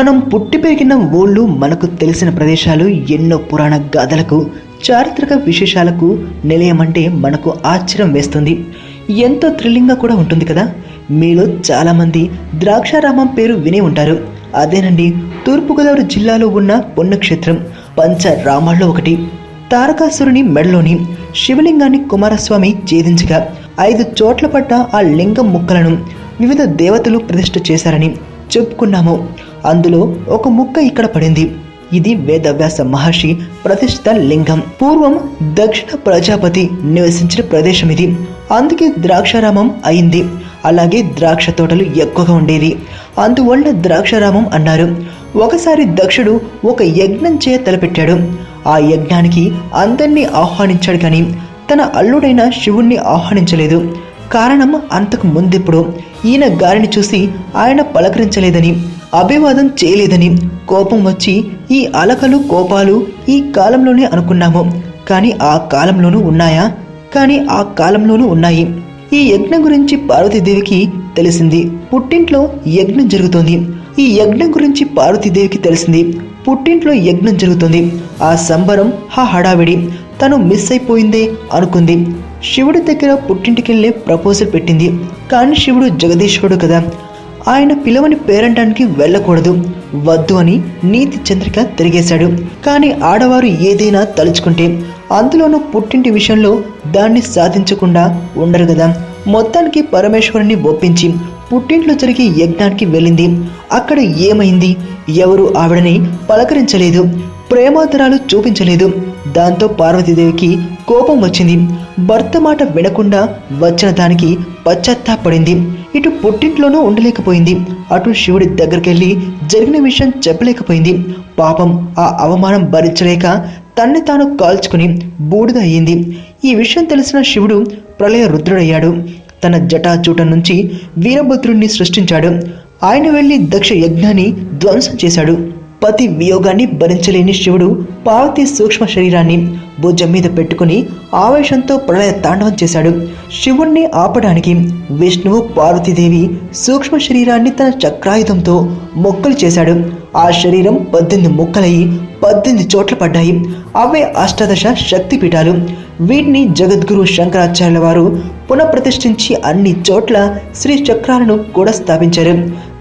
మనం పుట్టి పెరిగిన ఊళ్ళు మనకు తెలిసిన ప్రదేశాలు ఎన్నో పురాణ గాథలకు చారిత్రక విశేషాలకు నిలయమంటే మనకు ఆశ్చర్యం వేస్తుంది. ఎంతో థ్రిల్లింగ్గా కూడా ఉంటుంది కదా? మీలో చాలామంది ద్రాక్షారామం పేరు వినే ఉంటారు. అదేనండి తూర్పుగోదావరి జిల్లాలో ఉన్న పుణ్యక్షేత్రం పంచరామాల్లో ఒకటి. తారకాసురుని మెడలోని శివలింగాన్ని కుమారస్వామి ఛేదించగా ఐదు చోట్ల పడ్డ ఆ లింగం ముక్కలను వివిధ దేవతలు ప్రతిష్ఠ చేశారని చెప్పుకున్నాము. అందులో ఒక ముక్క ఇక్కడ పడింది. ఇది వేదవ్యాస మహర్షి ప్రతిష్ఠిత లింగం. పూర్వం దక్షిణ ప్రజాపతి నివసించిన ప్రదేశం ఇది. అందుకే ద్రాక్షారామం అయింది. అలాగే ద్రాక్ష తోటలు ఎక్కువగా ఉండేవి. అందువల్ల ద్రాక్షారామం అన్నారు. ఒకసారి దక్షుడు ఒక యజ్ఞం చేయ తలపెట్టాడు. ఆ యజ్ఞానికి అందరినీ ఆహ్వానించాడు కానీ తన అల్లుడైన శివుణ్ణి ఆహ్వానించలేదు. కారణం అంతకు ముందెప్పుడు ఈయన గారిని చూసి ఆయన పలకరించలేదని అభివాదం చేయలేదని కోపం వచ్చి ఈ అలకలు కోపాలు ఈ కాలంలోనే అనుకున్నాము. కానీ ఆ కాలంలోనూ ఉన్నాయా? కానీ ఆ కాలంలోనూ ఉన్నాయి. ఈ యజ్ఞం గురించి పార్వతీదేవికి తెలిసింది. పుట్టింట్లో యజ్ఞం జరుగుతోంది. ఈ యజ్ఞం గురించి పార్వతీదేవికి తెలిసింది. పుట్టింట్లో యజ్ఞం జరుగుతుంది. ఆ సంబరం హా హడావిడి తను మిస్ అయిపోయిందే అనుకుంది. శివుడి దగ్గర పుట్టింటికెళ్ళే ప్రపోజల్ పెట్టింది. కానీ శివుడు జగదీశ్వరుడు కదా. ఆయన పిలవని పేరంటానికి వెళ్ళకూడదు. వద్దు అని నీతి చంద్రిక తిరిగేశాడు. కానీ ఆడవారు ఏదైనా తలుచుకుంటే అందులోనూ పుట్టింటి విషయంలో దాన్ని సాధించకుండా ఉండరు కదా. మొత్తానికి పరమేశ్వరుని ఒప్పించి పుట్టింట్లో జరిగే యజ్ఞానికి వెళ్ళింది. అక్కడ ఏమైంది? ఎవరు ఆవిడని పలకరించలేదు. ప్రేమాతరాలు చూపించలేదు. దాంతో పార్వతీదేవికి కోపం వచ్చింది. భర్త మాట వినకుండా వచ్చిన దానికి పశ్చాత్తాపడింది. ఇటు పుట్టింట్లోనూ ఉండలేకపోయింది. అటు శివుడి దగ్గరికెళ్ళి జరిగిన విషయం చెప్పలేకపోయింది. పాపం ఆ అవమానం భరించలేక తన్ని తాను కాల్చుకుని బూడిద అయ్యింది. ఈ విషయం తెలిసిన శివుడు ప్రళయ రుద్రుడయ్యాడు. తన జటాచూట నుంచి వీరభద్రుణ్ణి సృష్టించాడు. ఆయన వెళ్ళి దక్ష యజ్ఞాన్ని ధ్వంసం చేశాడు. పతి వియోగాన్ని భరించలేని శివుడు పార్వతి సూక్ష్మ శరీరాన్ని భుజం మీద పెట్టుకుని ఆవేశంతో ప్రళయ తాండవం చేశాడు. శివుణ్ణి ఆపడానికి విష్ణువు పార్వతీదేవి సూక్ష్మ శరీరాన్ని తన చక్రాయుధంతో మొక్కలు చేశాడు. ఆ శరీరం పద్దెనిమిది మొక్కలయ్యి పద్దెనిమిది చోట్ల పడ్డాయి. అవే అష్టాదశ శక్తిపీఠాలు వీటిని జగద్గురు శంకరాచార్యుల వారు పునఃప్రతిష్ఠించి అన్ని చోట్ల శ్రీ చక్రాలను కూడా స్థాపించారు.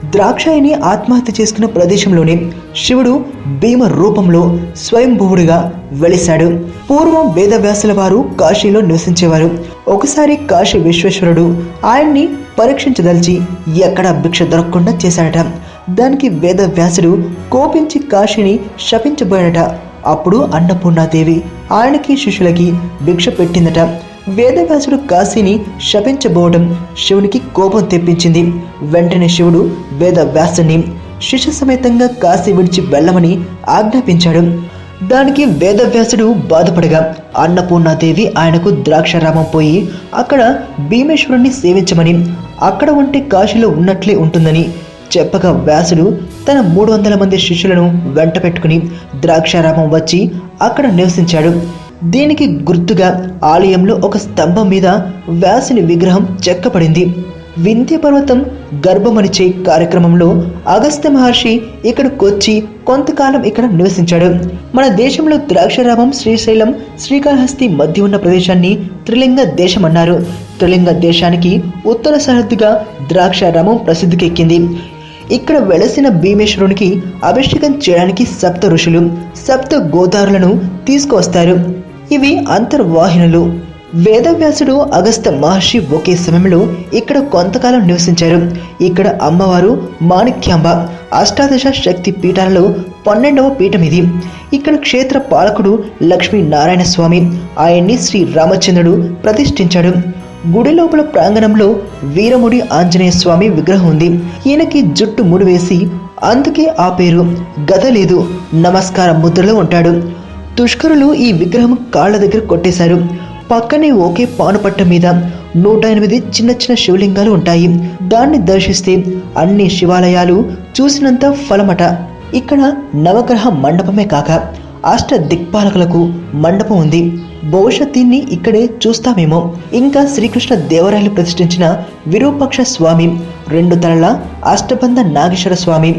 ద్రాక్షాయిని ఆత్మహత్య చేసుకున్న ప్రదేశంలోనే శివుడు భీమ రూపంలో స్వయంభువుడిగా వెలిశాడు. పూర్వం వేదవ్యాసుల వారు కాశీలో నివసించేవారు. ఒకసారి కాశీ విశ్వేశ్వరుడు ఆయన్ని పరీక్షించదలిచి ఎక్కడ భిక్ష దొరకకుండా చేశాడట. దానికి వేదవ్యాసుడు కోపించి కాశీని శపించబోయాడట. అప్పుడు అన్నపూర్ణాదేవి ఆయనకి శిష్యులకి భిక్ష పెట్టిందట. వేదవ్యాసుడు కాశీని శపించబోవడం శివునికి కోపం తెప్పించింది. వెంటనే శివుడు వేదవ్యాసుని శిష్య సమేతంగా కాశీ విడిచి వెళ్ళమని ఆజ్ఞాపించాడు. దానికి వేదవ్యాసుడు బాధపడగా అన్నపూర్ణాదేవి ఆయనకు ద్రాక్షారామం పోయి అక్కడ భీమేశ్వరుణ్ణి సేవించమని అక్కడ ఉంటే కాశీలో ఉన్నట్లే ఉంటుందని చెప్పగా వ్యాసుడు తన మూడు వందల మంది శిష్యులను వెంట పెట్టుకుని ద్రాక్షారామం వచ్చి అక్కడ నివసించాడు. దీనికి గుర్తుగా ఆలయంలో ఒక స్తంభం మీద వ్యాసుని విగ్రహం చెక్కపడింది వింధ్య పర్వతం గర్భమనిచే కార్యక్రమంలో అగస్త్య మహర్షి ఇక్కడికొచ్చి కొంతకాలం ఇక్కడ నివసించాడు. మన దేశంలో ద్రాక్షారామం శ్రీశైలం శ్రీకాళహస్తి మధ్య ఉన్న ప్రదేశాన్ని త్రిలింగ దేశం అన్నారు. త్రిలింగ దేశానికి ఉత్తర సరిహద్దుగా ద్రాక్షారామం ప్రసిద్ధికెక్కింది. ఇక్కడ వెలసిన భీమేశ్వరునికి అభిషేకం చేయడానికి సప్త ఋషులు సప్త గోదారులను తీసుకువస్తారు. ఇవి అంతర్వాహినులు. వేదవ్యాసుడు అగస్త మహర్షి ఒకే సమయంలో ఇక్కడ కొంతకాలం నివసించారు. ఇక్కడ అమ్మవారు మాణిక్యాంబ అష్టాదశ శక్తి పీఠాలలో పన్నెండవ పీఠం ఇది. ఇక్కడ క్షేత్ర పాలకుడు లక్ష్మీ నారాయణ స్వామి ఆయన్ని శ్రీ రామచంద్రుడు ప్రతిష్ఠించాడు. గుడి లోపల ప్రాంగణంలో వీరముడి ఆంజనేయ స్వామి విగ్రహం ఉంది. ఈయనకి జుట్టు ముడివేసి అందుకే ఆ పేరు గద లేదు. నమస్కార ముద్రలో ఉంటాడు. దుష్కరులు ఈ విగ్రహం కాళ్ళ దగ్గర కొట్టేశారు. పక్కనే ఒకే పానుపట్ట మీద నూట ఎనిమిది చిన్న చిన్న శివలింగాలు ఉంటాయి. దాన్ని దర్శిస్తే అన్ని శివాలయాలు చూసినంత ఫలమట. ఇక్కడ నవగ్రహ మండపమే కాక అష్ట దిక్పాలకులకు మండపం ఉంది. బహుశా దీన్ని ఇక్కడే చూస్తామేమో. ఇంకా శ్రీకృష్ణ దేవరాయలు ప్రతిష్ఠించిన విరూపక్ష స్వామి రెండు తలల అష్టబంధ నాగేశ్వర స్వామి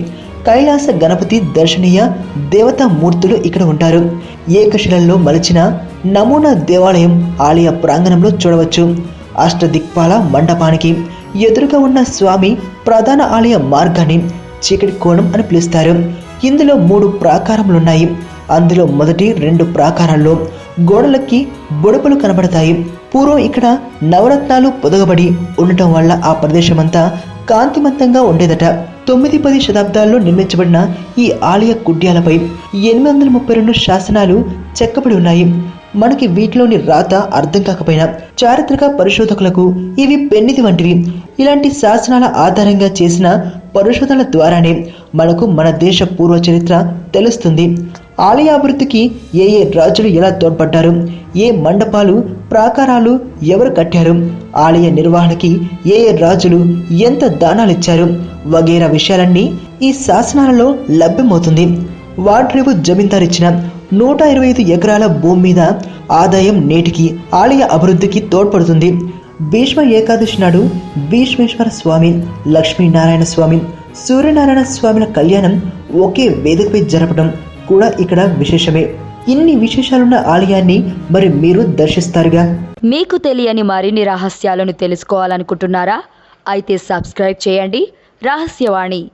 కైలాస గణపతి దర్శనీయ దేవతా మూర్తులు ఇక్కడ ఉంటారు. ఏకశిలలో మలిచిన నమూనా దేవాలయం ఆలయ ప్రాంగణంలో చూడవచ్చు. అష్టదిక్పాల మండపానికి ఎదురుగా ఉన్న స్వామి ప్రధాన ఆలయ మార్గాన్ని చీకటి కోణం అని పిలుస్తారు. ఇందులో మూడు ప్రాకారములున్నాయి. అందులో మొదటి రెండు ప్రాకారాల్లో గోడలకి బొడుపులు కనబడతాయి. పూర్వం ఇక్కడ నవరత్నాలు పొదగబడి ఉండటం వల్ల ఆ ప్రదేశమంతా కాంతిమంతంగా ఉండేదట. తొమ్మిది పది శతాబ్దాల్లో నిర్మించబడిన ఈ ఆలయ కుడ్యాలపై ఎనిమిది వందల ముప్పై రెండు శాసనాలు చెక్కబడి ఉన్నాయి. మనకి వీటిలోని రాత అర్థం కాకపోయినా చారిత్రక పరిశోధకులకు ఇవి పెన్నిది వంటివి. ఇలాంటి శాసనాల ఆధారంగా చేసిన పరిశోధనల ద్వారానే మనకు మన దేశ పూర్వ చరిత్ర తెలుస్తుంది. ఆలయాభివృద్ధికి ఏ ఏ రాజులు ఎలా తోడ్పడ్డారు? ఏ మండపాలు ప్రాకారాలు ఎవరు కట్టారు? ఆలయ నిర్వహణకి ఏ ఏ రాజులు ఎంత దానాలు ఇచ్చారు వగేరా విషయాలన్నీ ఈ శాసనాలలో లభ్యమవుతుంది. వాడ్రేవు జమీందార్ ఇచ్చిన నూట ఇరవై ఐదు ఎకరాల భూమి మీద ఆదాయం నేటికి ఆలయ అభివృద్ధికి తోడ్పడుతుంది. భీష్మ ఏకాదశి నాడు భీష్మేశ్వర స్వామి లక్ష్మీనారాయణ స్వామి సూర్యనారాయణ స్వామిల కళ్యాణం ఒకే వేదికపై జరపడం కూడా ఇక్కడ విశేషమే. ఇన్ని విశేషాలున్న ఆలయాన్ని మరి మీరు దర్శిస్తారుగా? మీకు తెలియని మరిన్ని రహస్యాలను తెలుసుకోవాలనుకుంటున్నారా? అయితే సబ్స్క్రైబ్ చేయండి. రహస్యవాణి.